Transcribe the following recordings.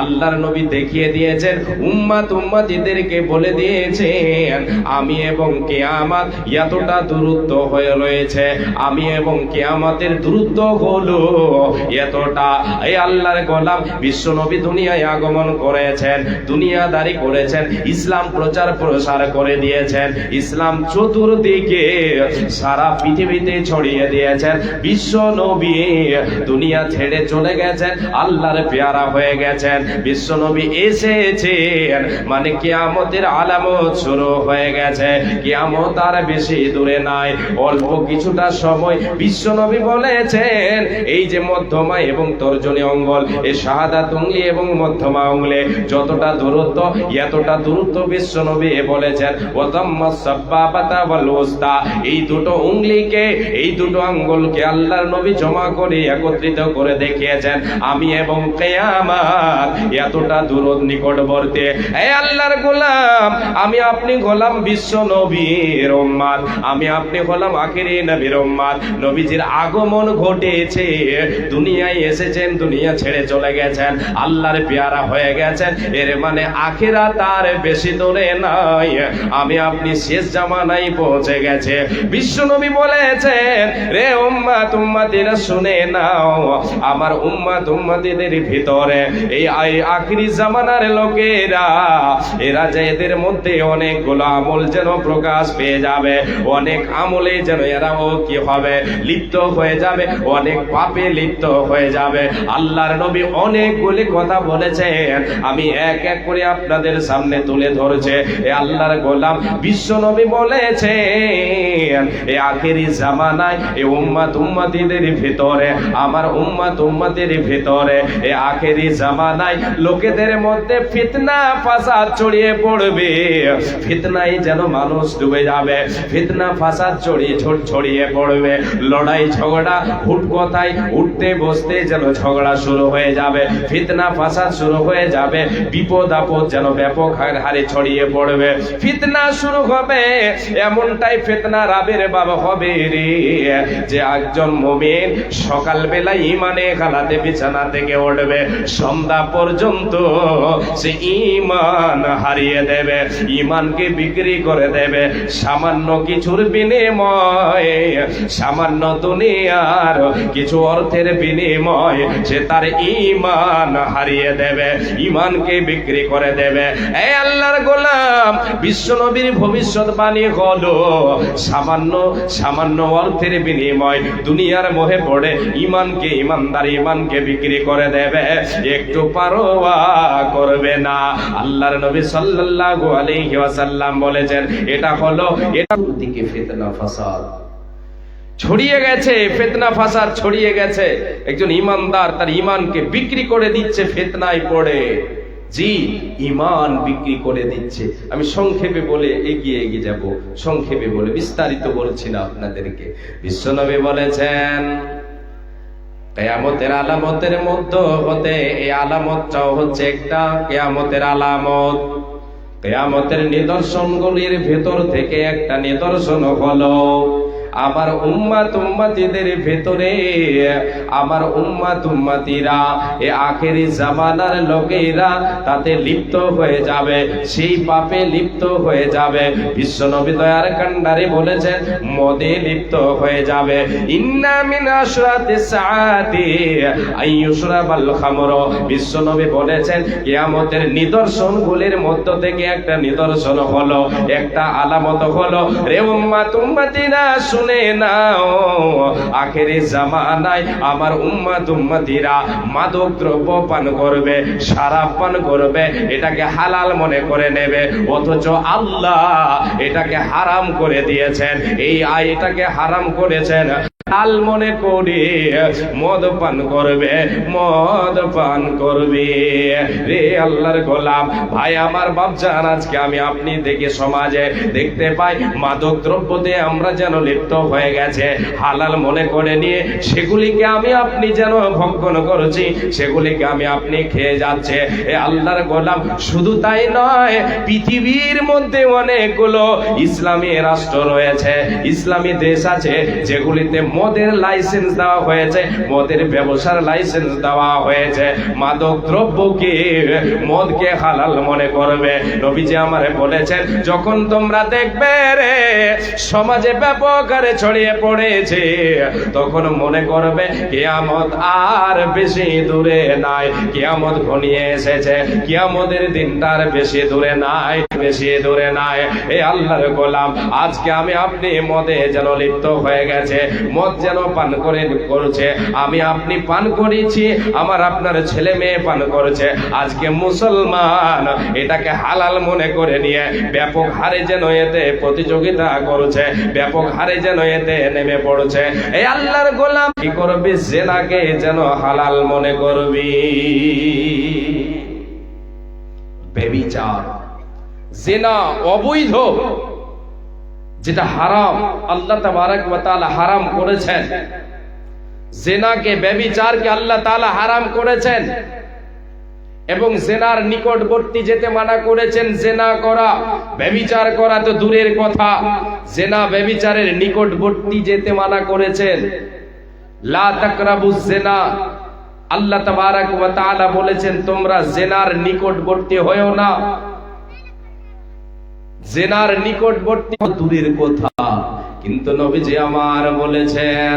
আল্লাহর নবী দেখিয়ে দিয়েছেন, উম্মাত উম্মাতিদেরকে বলে দিয়েছেন, আমি এবং কেয়ামাত এতটা দূরত্ব হয়ে রয়েছে, আমি এবং কেয়ামাতের দূরত্ব হলো এতটা। এই আল্লাহর গোলাম বিশ্ব নবী দুনিয়ায় আগমন করেছেন, দুনিয়াদারি করেছেন, ইসলাম প্রচার প্রসার করে দিয়েছেন, ইসলাম চতুর্দিকে সারা পৃথিবীতে ছড়িয়ে দিয়েছেন, বিশ্ব নবী দুনিয়া ছেড়ে চলে গেছেন, আল্লাহর পেয়ারা হয়ে গেছেন। বিশ্ব নবী এসেছেন। মানে কিয়ামতের আলামত শুরু হয়ে গেছে। কিয়ামত আর বেশি দূরে নাই। অল্প কিছুটা সময় বিশ্ব নবী বলেছেন, এই যে মধ্যমা এবং তর্জনী অঙ্গল এই শাহাদাত উঙ্গলি এবং মধ্যমা উঙ্গলে, যতটা দূরত্ব, এতটা দূরত্ব বিশ্বনবী বলেছেন। এই দুটো উঙ্গলিকে, এই দুটো আঙ্গুলকে আল্লাহর নবী জমা করে একত্রিত করে দেখিয়েছেন। আমি এবং কেয়ামাত এতটা দূর নিকটবর্তী। এই আল্লাহর গোলাম, আমি আপনি গোলাম বিশ্ব নবীর উম্মাদ। আমি আপনি হলাম আখেরি নবীর উম্মাদ। নবীজির আগমন ঘটেছে। দুনিয়ায় এসেছেন, দুনিয়া ছেড়ে চলে গেছেন। আল্লাহর পেয়ারা হয়ে গেছেন। এর মানে আখেরা তার বেশি দূরে নাই। আমি আপনি শেষ জামানায় পৌঁছে গেছে। বিশ্ব নবী বলেছেন, রে উম্মা তুম্মাতিরা শুনে নাও। আমার উম্মা তুম্মাতিদের ভিতরে এই এই আখিরি জামানার লোকেরা, এরা যে এদের মধ্যে অনেক অনেকগুলো আমল যেন প্রকাশ পেয়ে যাবে, অনেক আমলে যেন এরাও কি হবে, লিপ্ত হয়ে যাবে, অনেক পাপে লিপ্ত হয়ে যাবে। আল্লাহর নবী অনেকগুলি কথা বলেছেন, আমি এক এক করে আপনাদের সামনে তুলে ধরছে। এ আল্লাহর গোলাম বিশ্ব নবী বলেছেন, এ আখেরি জামানায় এ উম্মাত উম্মাতিদের ভিতরে, আমার উম্মাত উম্মাতের ভিতরে, এ আখেরি জামানায় লোকেদের মধ্যে ফিতনা ফাসাদ ছড়িয়ে পড়বে। ফিতনায় যেন মানুষ ডুবে যাবে। ফিতনা ফাসাদ ছড়িয়ে ছড়- ছড়িয়ে পড়বে। লড়াই, ঝগড়া, হুট কথায় উঠতে বসতে যেন ঝগড়া শুরু হয়ে যাবে। ফিতনা ফাসাদ শুরু হয়ে যাবে। বিপদ আপদ যেন ব্যাপক হারে ছড়িয়ে পড়বে। ফিতনা শুরু হবে। এমনটাই ফিতনা রাবের বাবা হবে রে। যে একজন মুমিন সকালবেলা ইমানে খালাতে বিছানা থেকে উঠবে। সন্ধ্যা পর্যন্ত সে ইমান হারিয়ে দেবে ইমানকে বিক্রি করে দেবে। সামান্য কিছুর বিনিময়ে, সামান্য দুনিয়ার কিছু অর্থের বিনিময় সে তার ইমান হারিয়ে দেবে ইমানকে বিক্রি করে দেবে। এই আল্লাহর গোলাম, বিশ্ব নবীর ভবিষ্যৎবাণী হলো সামান্য সামান্য অর্থের বিনিময়। দুনিয়ার মোহে পড়ে ইমানকে ইমানদার ইমানকে বিক্রি করে দেবে। একটু পারোয়া করবে না। আল্লাহর নবী সাল্লাল্লাহু আলাইহি ওয়াসাল্লাম বলেছেন, এটা হলো এটা দিকে ফিতনা ফাসাদ। ছড়িয়ে গেছে, ফেতনা ফাসাদ ছড়িয়ে গেছে। একজন ইমানদার তার ইমানকে বিক্রি করে দিচ্ছে, ফেতনায় পড়ে। জি, ইমান বিক্রি করে দিচ্ছে। আমি সংক্ষেপে বলে এগিয়ে এগিয়ে যাব। সংক্ষেপে বলে বিস্তারিত বলছি না আপনাদেরকে। বিশ্বনবী বলেছেন কেয়ামতের আলামতের মধ্য হতে এই আলামতটাও হচ্ছে একটা কেয়ামতের আলামত। কেয়ামতের নিদর্শনগুলির ভেতর থেকে একটা নিদর্শন হলো আমার উম্মা তুম্মাতিদের ভেতরে, আমার উম্মা তুম্মাতিরা এ আখেরি জামানার লোকেরা তাতে লিপ্ত হয়ে যাবে, সেই পাপে লিপ্ত হয়ে যাবে। বিশ্ব নবী দয়ার কান্ডারে বলেছেন, মদে লিপ্ত হয়ে যাবে। ইন্না মিন আশরাতি সাআতি আইয়ুশরাবাল খামর। বিশ্ব নবী বলেছেন, কিয়ামতের নিদর্শনগুলির মধ্য থেকে একটা নিদর্শন হলো, একটা আলামত হলো, রে উম্মা তুম্মাতিরা শুনে নাও, আখেরি জামানায় আমার উম্মা দুম্মাদিরা মাদক দ্রব্য পান করবে সারা পান করবে, এটাকে হালাল মনে করে নেবে, অথচ আল্লাহ এটাকে হারাম করে দিয়েছেন। এই আয় এটাকে হারাম করেছেন। হাল মনে করে, মদ পান করবে, মদ পান করবে। রে আল্লাহর গোলাম, ভাই আমার বাপজান আজকে আমি আপনি দেখে সমাজে দেখতে পাই, মাদক দ্রব্যতে আমরা যেন লিপ্ত হয়ে গেছে। হালাল মনে করে নিয়ে, সেগুলিকে আমি আপনি যেন ভক্ষণ করেছি, সেগুলিকে আমি আপনি খেয়ে যাচ্ছে। এ আল্লাহর গোলাম, শুধু তাই নয়, পৃথিবীর মধ্যে অনেকগুলো ইসলামী রাষ্ট্র রয়েছে, ইসলামী দেশ আছে, যেগুলিতে মদের লাইসেন্স দেওয়া হয়েছে, মদের ব্যবসার লাইসেন্স দেওয়া হয়েছে। মাদক দ্রব্যকে মদকে হালাল মনে করবে? নবীজি আমারে বলেছেন, যখন তোমরা দেখবে রে, সমাজে ব্যাপক আরে ছড়িয়ে পড়েছে, তখন মনে করবে, কিয়ামত আর বেশি দূরে নাই। কিয়ামত ঘনিয়ে এসেছে, কিয়ামতের দিনটা আর বেশি দূরে নাই। বেশি দূরে নাই। এ আল্লাহর গোলাম, আজকে আমি আপনি মদে যেন লিপ্ত হয়ে গেছে, মদ যেন পান করে করছে। আমি আপনি পান করেছি, আমার আপনার ছেলে মেয়ে পান করছে। আজকে মুসলমান এটাকে হালাল মনে করে নিয়ে ব্যাপক হারে যেন এতে প্রতিযোগিতা করছে, ব্যাপক হারে যেন এতে নেমে পড়ছে। এই আল্লাহর গোলাম, কি করবি জেনাকে যেন হালাল মনে করবি? বেবিচার। জেনা অবৈধ, যেটা হারাম, আল্লাহ তাবারক ওয়া তাআলা হারাম করেছেন। জেনাকে ব্যভিচারকে আল্লাহ তাআলা হারাম করেছেন। এবং জেনার নিকটবর্তী যেতে মানা করেছেন, জেনা করা ব্যভিচার করা তো দূরের কথা। জেনা ব্যভিচারের নিকটবর্তী যেতে মানা করেছেন। লা তাকরাবু জেনা। আল্লাহ তাবারক ওয়া তাআলা বলেছেন, তোমরা জেনার নিকটবর্তী হয়েও না। জেনার নিকটবর্তী দূরের কথা। কিন্তু নবীজি আমার বলেছেন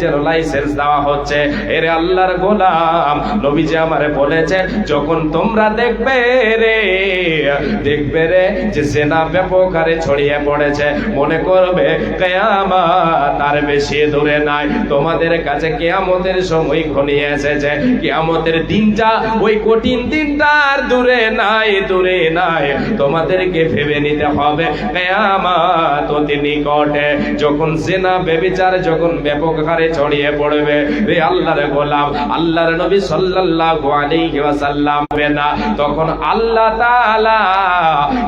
যেন লাইসেন্স দেওয়া হচ্ছে। এরে আল্লাহর গোলাম, নবীজি আমারে বলেছে, যখন তোমরা দেখবে রে দেখবে রে যে জেনা ব্যাপক হারে ছড়িয়ে পড়েছে, মনে করবে কেয়ামা তার বেশি দূরে নাই। তোমাদের কাছে কেয়ামতের সময় ঘনিয়ে এসেছে। কেয়ামতের দিনটা ওই কঠিন দিনটা আর দূরে নাই দূরে নাই। তোমাদেরকে ভেবে নিতে হবে, কেয়ামত অতি নিকটে। যখন জেনা বেবিচার যখন ব্যাপক হারে ছড়িয়ে পড়বে। রে আল্লাহর গোলাম, আল্লাহর নবী সাল্লাল্লাহু আলাইহি ওয়াসাল্লাম না। তখন আল্লাহ তাআলা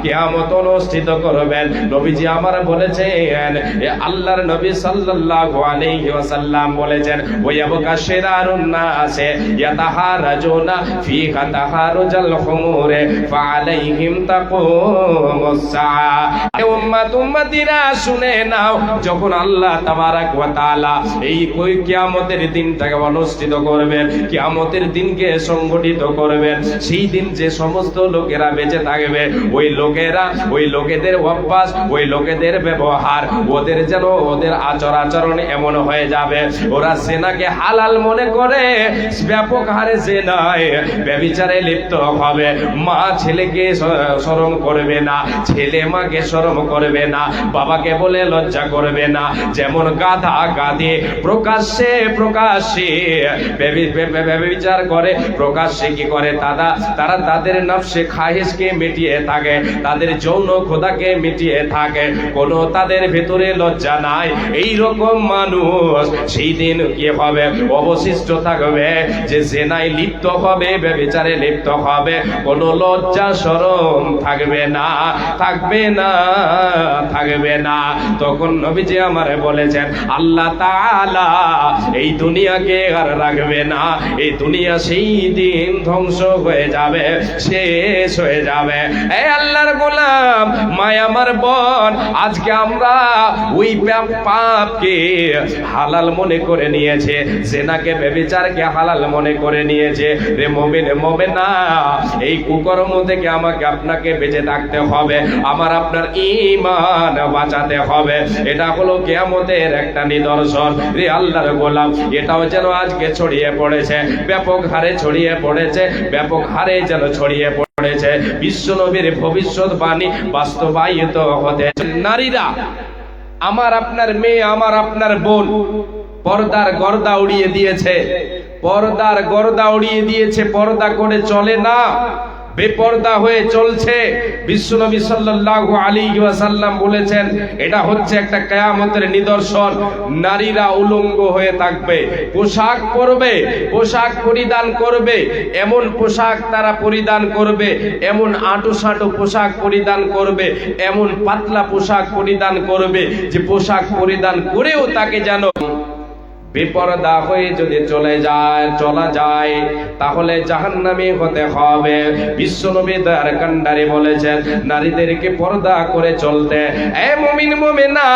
কিয়ামত অনুষ্ঠিত করবেন। নবীজি আমার বলেছেন, এ আল্লাহর নবী সাল্লাল্লাহু আলাইহি ওয়াসাল্লাম বলেছেন ওয়ায়াবকা শিরারুন নাসে ইয়াতাহারাজুনা ফিহা তাহারুজাল খুমুরে ফাআলাইহিম তাকুমুস সাআ। এ উম্মাত, উম্মতিরা শুনে নাও, যখন আল্লাহ তাবারাক ওয়া তাআলা এই কই কিয়ামতের দিনটাকে অনুষ্ঠিত করবেন? কিয়ামতের দিনকে সংগঠিত করবেন। সেই দিন যে সমস্ত লোকেরা বেঁচে থাকবে, ওই লোকেরা, ওই লোকেদের অভ্যাস, ওই লোকেদের ব্যবহার, ওদের যেন ওদের আচর আচরণ এমন হয়ে যাবে। ওরা সেনাকে হালাল মনে করে, ব্যাপক হারে জেনায় ব্যবিচারে লিপ্ত হবে। মা ছেলেকে স- শরম করবে না, ছেলে মাকে শরম করবে না, বাবাকে বলে লজ্জা করবে না। যেমন গাধা গাধে প্রকাশ্যে প্রকাশ্যে ব্যভিচার করে। প্রকাশ্যে কি করে? তারা তারা তাদের নফসে খাহিসকে মিটিয়ে থাকে। তাদের যৌন খোদাকে মিটিয়ে থাকে। তাদের ভেতরে লজ্জা নাই। এই রকম মানুষ সেই দিন কি হবে? অবশিষ্ট থাকবে যে জেনাই লিপ্ত হবে ব্যভিচারে লিপ্ত হবে। কোনো লজ্জা শরম থাকবে না। থাকবে না থাকবে না। তখন নবীজি আমারে বলেছেন, আল্লাহ তাআলা এই দুনিয়াকে আর রাখবে না। এই দুনিয়া সেই দিন ধ্বংস হয়ে যাবে, শেষ হয়ে যাবে। এই আল্লাহর গোলাম, মায় আমার বোন, আজকে আমরা ওই পাপ- পাপকে হালাল মনে করে নিয়েছে, জেনাকে, বেবিচারকে হালাল মনে করে নিয়েছে। রে মমিন, মমিনা, এই কুকর্ম থেকে আমাকে আপনাকে বেঁচে থাকতে হবে, আমার আপনার ঈমান বাঁচাতে হবে। এটা হলো কিয়ামতের একটা নিদর্শন। রে আল্লাহর গোলাম, এটাও যেন আজকে ছড়িয়ে পড়েছে, ব্যাপক হারে ছড়িয়ে পড়েছে, ব্যাপক হারে যেন ছড়িয়ে পড়েছে। বিশ্ব নবীর বাস্তবায়িত হতে নারীরা, আমার আপনার মেয়ে, আমার আপনার বোন, পর্দার গর্দা উড়িয়ে দিয়েছে। পর্দার গর্দা উড়িয়ে দিয়েছে, পর্দা করে চলে না। বেপর্দা হয়ে চলছে। বিশ্বনবী সাল্লাল্লাহু আলাইহি ওয়াসাল্লাম বলেছেন, এটা হচ্ছে একটা কিয়ামতের নিদর্শন। নারীরা উলঙ্গ হয়ে থাকবে। পোশাক পরবে, পোশাক পরিধান করবে, এমন পোশাক তারা পরিধান করবে, এমন আঁটো সাঁটো পোশাক পরিধান করবে, এমন পাতলা পোশাক পরিধান করবে যে পোশাক পরিধান করেও তাকে যেন বেপরদা হয়ে যদি চলে যায়, চলা যায়, তাহলে জাহান্নামী হতে হবে। বিশ্বনবী দয়ার কান্ডারে বলেছেন, নারীদেরকে পর্দা করে চলতে। এ মুমিন, মুমিনা,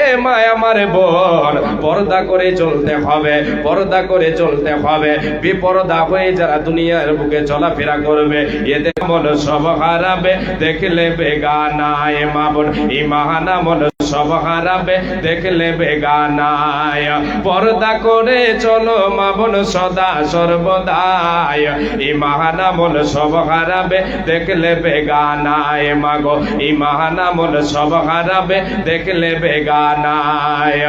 এ মা আমার বোন, পর্দা করে চলতে হবে, পর্দা করে চলতে হবে। বেপরদা হয়ে যারা দুনিয়ার বুকে চলাফেরা করবে, এদের মন সব হারাবে দেখলে বেগানায় মা বোন, ইমাহানা মন সব হারাবে দেখলে বেগানায়। পর্দা করে চলো মা বোন সদা সর্বদায়। এই মাহানা মন সব হারাবে দেখলে বেগানায়। মাগো এই মাহানা মন সব হারাবে দেখলে বেগানায়।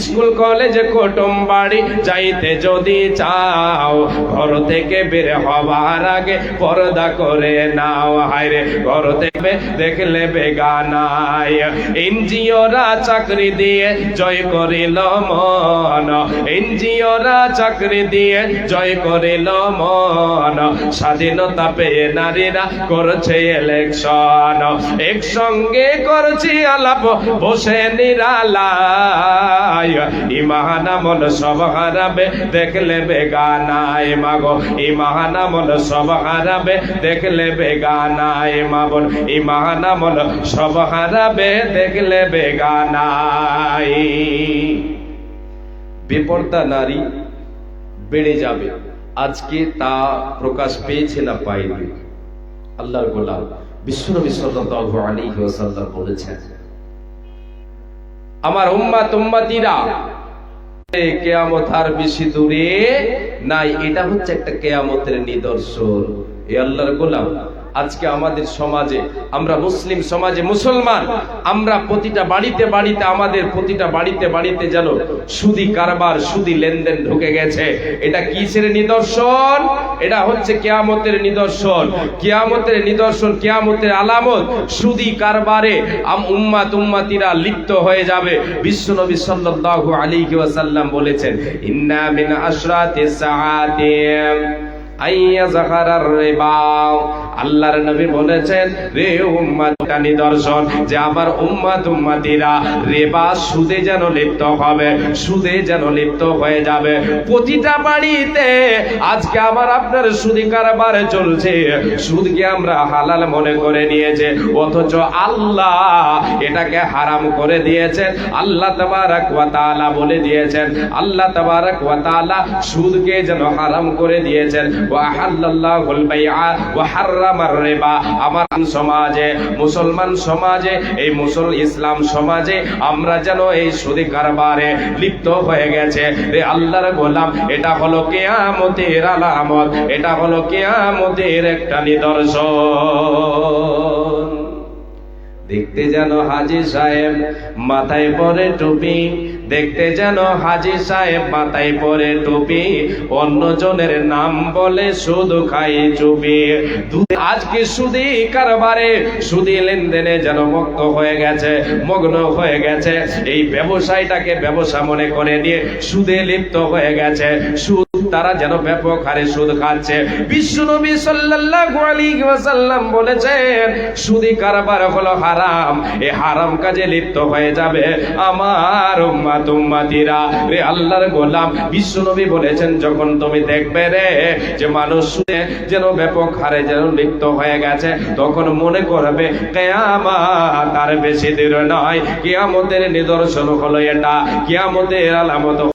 স্কুল, কলেজ কুটুম বাড়ি যাইতে যদি চাও, ঘর থেকে বের হবার আগে পর্দা করে নাও। হায়রে, ঘর থেকে দেখলে বেগানায়। এনজিওরা চাকরি দিয়ে জয় করিল মন। এনজিওরা চাকরি দিয়ে জয় করিল মন। স্বাধীনতা পেয়ে নারীরা করছে ইলেকশন একসঙ্গে করছি আলাপ, বসে নিরালায়। ইমাহানা মন সব হারাবে, দেখলে বেগানায় মাগো। ইমাহানা মন সব হারাবে, দেখলে বেগানায় মাবন ইমাহানা মন সব হারাবে, দেখলে বেগানায় বেপর্দা নারী বেড়ে যাবে। আজকে তা প্রকাশ পেয়েছে না পায়নি। আল্লাহর গোলাম বিশ্বনবী সাল্লাল্লাহু আলাইহি ওয়াসাল্লাম বলেছেন, আমার উম্মাত উম্মাতিরা কেয়ামত আর বেশি দূরে নাই। এটা হচ্ছে একটা কেয়ামতের নিদর্শন। এ আল্লাহর গোলাম আজকে আমাদের সমাজে, আমরা মুসলিম সমাজে মুসলমান, আমরা প্রতিটা বাড়িতে বাড়িতে, আমাদের প্রতিটা বাড়িতে বাড়িতে যেন সুদি কারবার, সুদি লেনদেন ঢুকে গেছে। এটা কিসের নিদর্শন? এটা হচ্ছে কেয়ামতের নিদর্শন। কেয়ামতের নিদর্শন, কেয়ামতের আলামত সুদি কারবারে উম্মাত উম্মাতিরা লিপ্ত হয়ে যাবে। বিশ্বনবী সাল্লাল্লাহু আলাইহি ওয়াসাল্লাম বলেছেন, ইন্না মিন আশরাতিস সাআতি আইয়া রিবা। আল্লাহর নবী বলেছেন, রে উম্মাতটা নিদর্শন যে আমার উম্মাত উম্মাতিরা রেবা সুদে যেন লিপ্ত হবে, সুদে যেন লিপ্ত হয়ে যাবে। প্রতিটা বাড়িতে আজকে আমার আপনার সুদি কারবার চলছে। সুদকে আমরা হালাল মনে করে নিয়েছে, অথচ আল্লাহ এটাকে হারাম করে দিয়েছেন। আল্লাহ তাবারাক ওয়া তাআলা বলে দিয়েছেন, আল্লাহ তাবারাক ওয়া তাআলা সুদকে যেন হারাম করে দিয়েছেন। ওয়া হাল্লাল্লাহুল বাইআ, ওয়া হাররামার রেবা, আমার সমাজে, মুসলমান সমাজে, এই মুসল ইসলাম সমাজে আমরা যেন এই সুদি কারবারে লিপ্ত হয়ে গেছে। রে আল্লাহর গোলাম, এটা হলো কেয়ামতের আলামত, এটা হলো কেয়ামতের একটা নিদর্শন। দেখতে যেন হাজি সাহেব মাথায় পরে টুপি। দেখতে যেন হাজি সাহেব মাথায় পরে টুপি। অন্য জনের নাম বলে শুধু খাই চুপি। আজকে সুদি কারবারে? সুদি লেনদেনে যেন মুক্ত হয়ে গেছে, মগ্ন হয়ে গেছে। এই ব্যবসায়টাকে ব্যবসা মনে করে নিয়ে সুদে লিপ্ত হয়ে গেছে। সুদ তারা যেন ব্যাপক হারে সুদ খাচ্ছে। বিশ্বনবী সাল্লাল্লাহু আলাইহি ওয়াসাল্লাম বলেছেন, সুদি কারবার হলো হারাম এই হারাম কাজে লিপ্ত হয়ে যাবে। আমার উম্মাত উম্মাতিরা, রে আল্লাহর গোলাম বিশ্বনবী বলেছেন, যখন তুমি দেখবে রে, যে মানুষ সুদে যেন ব্যাপক হারে যেন লিপ্ত হয়ে গেছে, তখন মনে করবে, কেয়ামত আর বেশি দূর নয়, কিয়ামতের নিদর্শন হলো এটা, কিয়ামতের আলামত